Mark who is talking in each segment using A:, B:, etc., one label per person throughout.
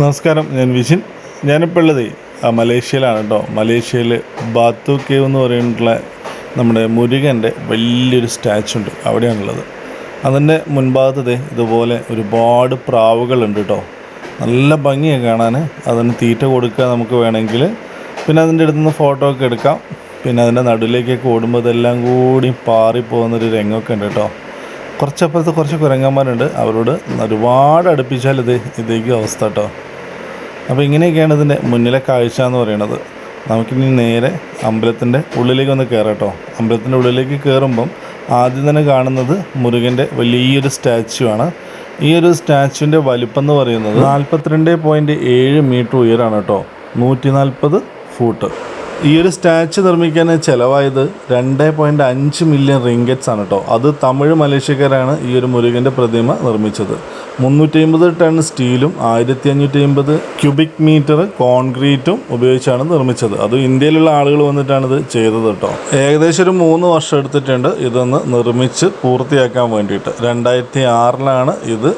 A: നമസ്കാരം ഞാൻ വിജിൻ. ഞാനിപ്പോൾ ഉള്ളത് മലേഷ്യയിലാണ് കേട്ടോ മലേഷ്യയിൽ ബാത്തു കേവ് എന്ന് പറയുന്നുള്ള നമ്മുടെ മുരുകന്റെ വലിയൊരു സ്റ്റാച്ചു ഉണ്ട്. അവിടെയാണുള്ളത്. അതിന്റെ മുൻഭാഗത്ത് ഇതുപോലെ ഒരുപാട് പ്രാവുകളുണ്ട് കേട്ടോ നല്ല ഭംഗിയാണ് കാണാൻ അതിന് തീറ്റ കൊടുക്കുക നമുക്ക് വേണമെങ്കിൽ പിന്നെ അതിന്റെ അടുത്ത് നിന്ന് ഫോട്ടോ ഒക്കെ എടുക്കാം. പിന്നെ അതിന്റെ നടുവിലേക്കൊക്കെ ഓടുമ്പോൾ ഇതെല്ലാം കൂടി പാറിപ്പോകുന്നൊരു രംഗമൊക്കെ ഉണ്ട് കേട്ടോ കുറച്ചപ്പുറത്ത് കുറച്ച് കുരങ്ങന്മാരുണ്ട്. അവരോട് ഒരുപാട് അടുപ്പിച്ചാൽ ഇത് ഇതേക്കും അവസ്ഥ കേട്ടോ അപ്പോൾ ഇങ്ങനെയൊക്കെയാണ് ഇതിന്റെ മുന്നിലെ കാഴ്ച എന്ന് പറയുന്നത്. നമുക്കിനി നേരെ അമ്പലത്തിന്റെ ഉള്ളിലേക്ക് ഒന്ന് കയറാം കേട്ടോ. അമ്പലത്തിന്റെ ഉള്ളിലേക്ക് കയറുമ്പം ആദ്യം തന്നെ കാണുന്നത് മുരുകന്റെ വലിയൊരു സ്റ്റാച്ചു ആണ്. ഈ ഒരു സ്റ്റാച്ചുവിന്റെ വലിപ്പം എന്ന് പറയുന്നത് നാൽപ്പത്തിരണ്ട് പോയിന്റ് ഏഴ് മീറ്റർ ഉയരാണ് കേട്ടോ. നൂറ്റി നാൽപ്പത് ഫൂട്ട്. ഈ ഒരു സ്റ്റാച്ചു നിർമ്മിക്കാൻ ചിലവായത് രണ്ട് പോയിന്റ് അഞ്ച് മില്യൺ റിങ്കറ്റ്സ് ആണ് കേട്ടോ. അത് തമിഴ് മലേഷ്യക്കാരാണ് ഈ ഒരു മുരുകന്റെ പ്രതിമ നിർമ്മിച്ചത്. മുന്നൂറ്റി അമ്പത് ടൺ സ്റ്റീലും ആയിരത്തി അഞ്ഞൂറ്റി അമ്പത് ക്യൂബിക് മീറ്റർ കോൺക്രീറ്റും ഉപയോഗിച്ചാണ് നിർമ്മിച്ചത്. അത് ഇന്ത്യയിലുള്ള ആളുകൾ വന്നിട്ടാണ് ഇത് ചെയ്തത് കേട്ടോ. ഏകദേശം ഒരു മൂന്ന് വർഷം എടുത്തിട്ടുണ്ട് ഇതൊന്ന് നിർമ്മിച്ച് പൂർത്തിയാക്കാൻ വേണ്ടിയിട്ട്. രണ്ടായിരത്തി ആറിലാണ് ഇത്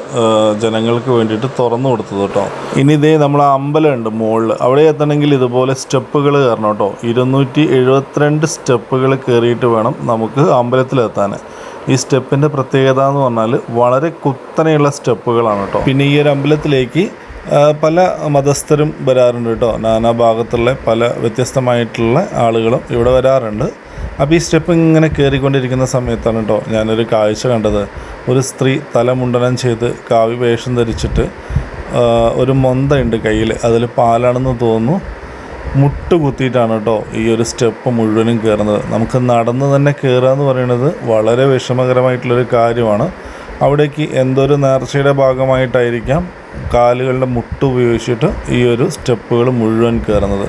A: ജനങ്ങൾക്ക് വേണ്ടിയിട്ട് തുറന്നു കൊടുത്തത് കേട്ടോ. ഇനി ഇതേ നമ്മളെ അമ്പലമുണ്ട് മുകളിൽ അവിടെ എത്തണമെങ്കിൽ ഇതുപോലെ സ്റ്റെപ്പുകൾ കയറണം കേട്ടോ. ഇരുന്നൂറ്റി എഴുപത്തിരണ്ട് സ്റ്റെപ്പുകൾ കയറിയിട്ട് വേണം നമുക്ക് അമ്പലത്തിലെത്താൻ. ഈ സ്റ്റെപ്പിന്റെ പ്രത്യേകത എന്ന് പറഞ്ഞാൽ വളരെ കുത്തനെയുള്ള സ്റ്റെപ്പുകളാണ് കേട്ടോ പിന്നെ ഈ ഒരു അമ്പലത്തിലേക്ക് പല മതസ്ഥരും വരാറുണ്ട് കേട്ടോ നാനാ ഭാഗത്തുള്ള പല വ്യത്യസ്തമായിട്ടുള്ള ആളുകളും ഇവിടെ വരാറുണ്ട്. അപ്പോൾ ഈ സ്റ്റെപ്പ് ഇങ്ങനെ കയറിക്കൊണ്ടിരിക്കുന്ന സമയത്താണ് കേട്ടോ ഞാനൊരു കാഴ്ച കണ്ടത്. ഒരു സ്ത്രീ തലമുണ്ടനം ചെയ്ത് കാവ്യ വേഷം ധരിച്ചിട്ട് ഒരു മൊന്തയുണ്ട് കയ്യിൽ അതിൽ പാലാണെന്ന് തോന്നുന്നു. മുട്ട് കുത്തിയിട്ടാണ് കേട്ടോ ഈ ഒരു സ്റ്റെപ്പ് മുഴുവനും കയറുന്നത്. നമുക്ക് നടന്ന് തന്നെ കയറുക എന്ന് പറയുന്നത് വളരെ വിഷമകരമായിട്ടുള്ളൊരു കാര്യമാണ്. അവിടേക്ക് എന്തൊരു നേർച്ചയുടെ ഭാഗമായിട്ടായിരിക്കാം കാലുകളുടെ മുട്ട് ഉപയോഗിച്ചിട്ട് ഈ ഒരു സ്റ്റെപ്പുകൾ മുഴുവൻ കയറുന്നത്.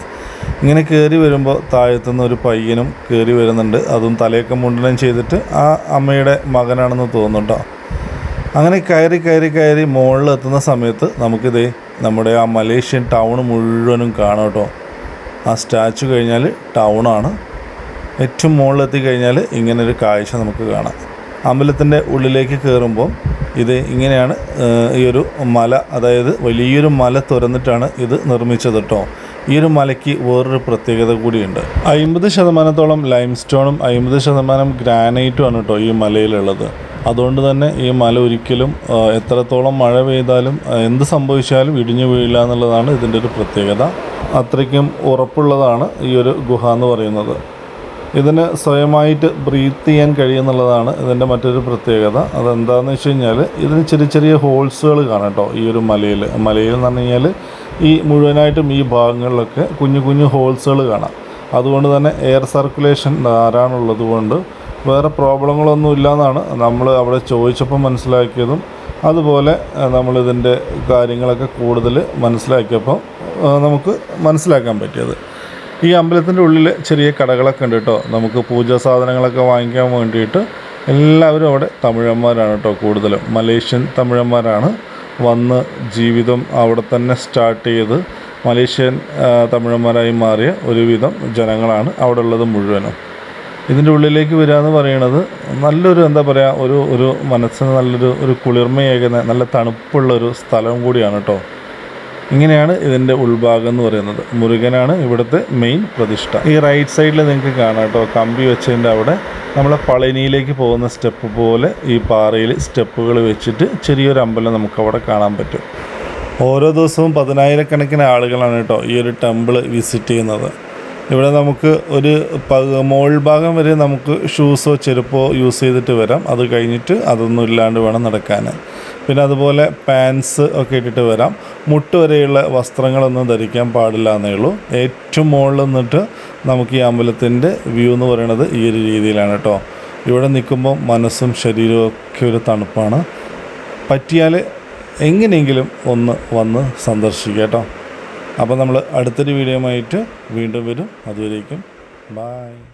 A: ഇങ്ങനെ കയറി വരുമ്പോൾ താഴത്തുനിന്ന് ഒരു പയ്യനും കയറി വരുന്നുണ്ട്. അതും തലയൊക്കെ മുണ്ടനം ചെയ്തിട്ട് ആ അമ്മയുടെ മകനാണെന്ന് തോന്നുന്നു കേട്ടോ. അങ്ങനെ കയറി കയറി കയറി മുകളിൽ എത്തുന്ന സമയത്ത് നമുക്കിതേ നമ്മുടെ ആ മലേഷ്യൻ ടൗൺ മുഴുവനും കാണാം കേട്ടോ. ആ സ്റ്റാച്ചു കഴിഞ്ഞാൽ ടൗണാണ്. ഏറ്റവും മുകളിലെത്തി കഴിഞ്ഞാൽ ഇങ്ങനൊരു കാഴ്ച നമുക്ക് കാണാം. അമ്പലത്തിന്റെ ഉള്ളിലേക്ക് കയറുമ്പോൾ ഇത് ഇങ്ങനെയാണ് ഈ ഒരു മല അതായത് വലിയൊരു മല തുറന്നിട്ടാണ് ഇത് നിർമ്മിച്ചത് കേട്ടോ ഈ ഒരു മലയ്ക്ക് വേറൊരു പ്രത്യേകത കൂടിയുണ്ട്. അമ്പത് ശതമാനത്തോളം ലൈം സ്റ്റോണും അമ്പത് ശതമാനം ഗ്രാനൈറ്റും ആണ് കേട്ടോ ഈ മലയിലുള്ളത്. അതുകൊണ്ട് തന്നെ ഈ മല ഒരിക്കലും എത്രത്തോളം മഴ പെയ്താലും എന്ത് സംഭവിച്ചാലും ഇടിഞ്ഞു വീഴില്ല എന്നുള്ളതാണ് ഇതിന്റെ ഒരു പ്രത്യേകത. അത്രയ്ക്കും ഉറപ്പുള്ളതാണ് ഈ ഒരു ഗുഹ എന്ന് പറയുന്നത്. ഇതിന് സ്വയമായിട്ട് ബ്രീത്ത് ചെയ്യാൻ കഴിയുന്നുള്ളതാണ് ഇതിന്റെ മറ്റൊരു പ്രത്യേകത. അതെന്താണെന്ന് വെച്ച് കഴിഞ്ഞാൽ ഇതിന് ചെറിയ ചെറിയ ഹോൾസുകൾ കാണാം കേട്ടോ ഈ ഒരു മലയിൽ മലയിൽ എന്ന് പറഞ്ഞു കഴിഞ്ഞാൽ ഈ മുഴുവനായിട്ടും ഈ ഭാഗങ്ങളിലൊക്കെ കുഞ്ഞു കുഞ്ഞു ഹോൾസുകൾ കാണാം. അതുകൊണ്ട് തന്നെ എയർ സർക്കുലേഷൻ ധാരാളമുള്ളത് കൊണ്ട് വേറെ പ്രോബ്ലങ്ങളൊന്നും ഇല്ലയെന്നാണ് നമ്മൾ അവിടെ ചോദിച്ചപ്പോൾ മനസ്സിലാക്കിയതും. അതുപോലെ നമ്മളിതിന്റെ കാര്യങ്ങളൊക്കെ കൂടുതൽ മനസ്സിലാക്കിയപ്പോൾ നമുക്ക് മനസ്സിലാക്കാൻ പറ്റിയത്. ഈ അമ്പലത്തിന്റെ ഉള്ളിൽ ചെറിയ കടകളൊക്കെ ഉണ്ട് കേട്ടോ. നമുക്ക് പൂജാ സാധനങ്ങളൊക്കെ വാങ്ങിക്കാൻ വേണ്ടിയിട്ട് എല്ലാവരും അവിടെ തമിഴന്മാരാണ് കേട്ടോ കൂടുതലും. മലേഷ്യൻ തമിഴന്മാരാണ് വന്ന് ജീവിതം അവിടെ തന്നെ സ്റ്റാർട്ട് ചെയ്ത് മലേഷ്യൻ തമിഴന്മാരായി മാറിയ ഒരുവിധം ജനങ്ങളാണ് അവിടെ ഉള്ളത് മുഴുവനും. ഇതിന്റെ ഉള്ളിലേക്ക് വരിക എന്ന് പറയുന്നത് നല്ലൊരു എന്താ പറയുക ഒരു ഒരു മനസ്സിന് നല്ലൊരു ഒരു കുളിർമയേകുന്ന നല്ല തണുപ്പുള്ള ഒരു സ്ഥലം കൂടിയാണ് കേട്ടോ. ഇങ്ങനെയാണ് ഇതിന്റെ ഉൾഭാഗം എന്ന് പറയുന്നത്. മുരുകനാണ് ഇവിടുത്തെ മെയിൻ പ്രതിഷ്ഠ. ഈ റൈറ്റ് സൈഡിൽ നിങ്ങൾക്ക് കാണാം കേട്ടോ കമ്പി വെച്ചതിന്റെ അവിടെ നമ്മളെ പളനിയിലേക്ക് പോകുന്ന സ്റ്റെപ്പ് പോലെ ഈ പാറയിൽ സ്റ്റെപ്പുകൾ വെച്ചിട്ട് ചെറിയൊരു അമ്പലം നമുക്കവിടെ കാണാൻ പറ്റും. ഓരോ ദിവസവും പതിനായിരക്കണക്കിന് ആളുകളാണ് കേട്ടോ ഈ ഒരു ടെമ്പിൾ വിസിറ്റ് ചെയ്യുന്നത്. ഇവിടെ നമുക്ക് ഒരു മോൾ ഭാഗം വരെ നമുക്ക് ഷൂസോ ചെരുപ്പോ യൂസ് ചെയ്തിട്ട് വരാം. അത് കഴിഞ്ഞിട്ട് അതൊന്നും ഇല്ലാണ്ട് വേണം നടക്കാൻ. പിന്നെ അതുപോലെ പാൻസ് ഒക്കെ ഇട്ടിട്ട് വരാം. മുട്ട് വരെയുള്ള വസ്ത്രങ്ങളൊന്നും ധരിക്കാൻ പാടില്ല എന്നേ ഉള്ളൂ. ഏറ്റവും മുകളിൽ നിന്നിട്ട് നമുക്ക് ഈ അമ്പലത്തിന്റെ വ്യൂ എന്ന് പറയുന്നത് ഈ ഒരു രീതിയിലാണ് കേട്ടോ. ഇവിടെ നിൽക്കുമ്പോൾ മനസ്സും ശരീരവും ഒക്കെ ഒരു തണുപ്പാണ്. പറ്റിയാൽ എങ്ങനെയെങ്കിലും ഒന്ന് വന്ന് സന്ദർശിക്കുക കേട്ടോ. അപ്പോൾ നമ്മൾ അടുത്തൊരു വീഡിയോ ആയിട്ട് വീണ്ടും വരും. അതുവരേക്കും ബായ്